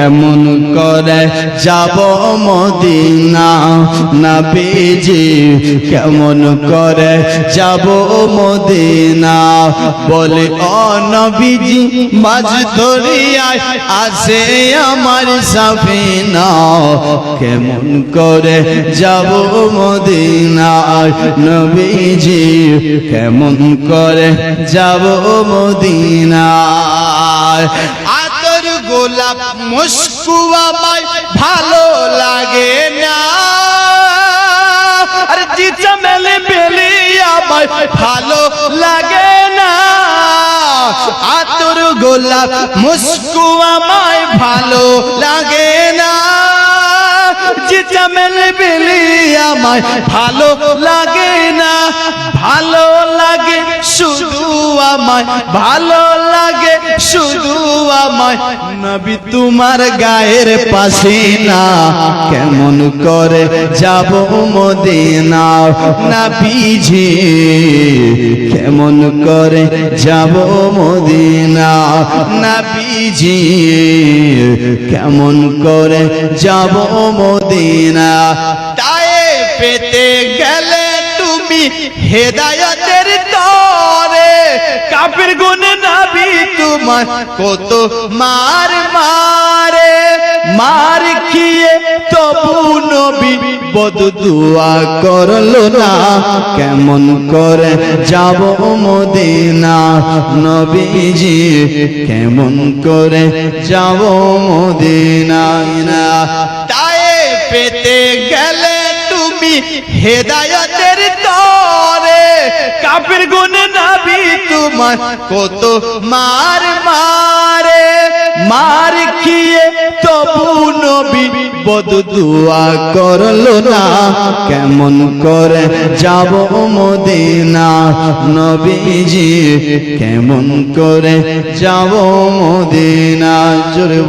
কেমন করে যাব মদিনা? নবীজি কেমন করে যাব মদিনা? বলে, ও নবীজি মাঝ দরিয়ায় আসে আমার সাফিনা। কেমন করে যাব মদিনা নবীজি, কেমন করে যাব মদিনা গোলাপ মুস্কুয়া মাই ভালো লাগে না। আর জি চমেলে বেলি আমায়, ভালো লাগে না। আতর গোলাপ মুস্কুয়া মাই ভালো লাগে না। জি চমেলে বেলি আমায়, ভালো লাগে না। ভালো লাগে শুধু আমায় ভালো লাগে, শুধু আমায়। নবী, তোমার গায়ের পাশে না কেমন করে যাব মদিনা নবীজি, কেমন করে যাব মদিনা নবীজি, কেমন করে যাব মদিনা তাই পেতে গেলে তুমি হেদায়তের তরে কাপের গুণ নাবি তোমার কত মার মারে, মার খেয়ে তবু নবী বদ দুয়া করল না। কেমন করে যাব মদিনা নবীজি, কেমন করে যাব মদিনা না। তাই পেতে গেলে তুমি হেদায়তের তরে, কাপের গুণ নাবি তোমার কত মার মারে, মার খেয়ে তবু নবী বদ দুয়া করল না। কেমন করে যাব মদিনা নবীজি, কেমন করে যাব মদিনা? জোরে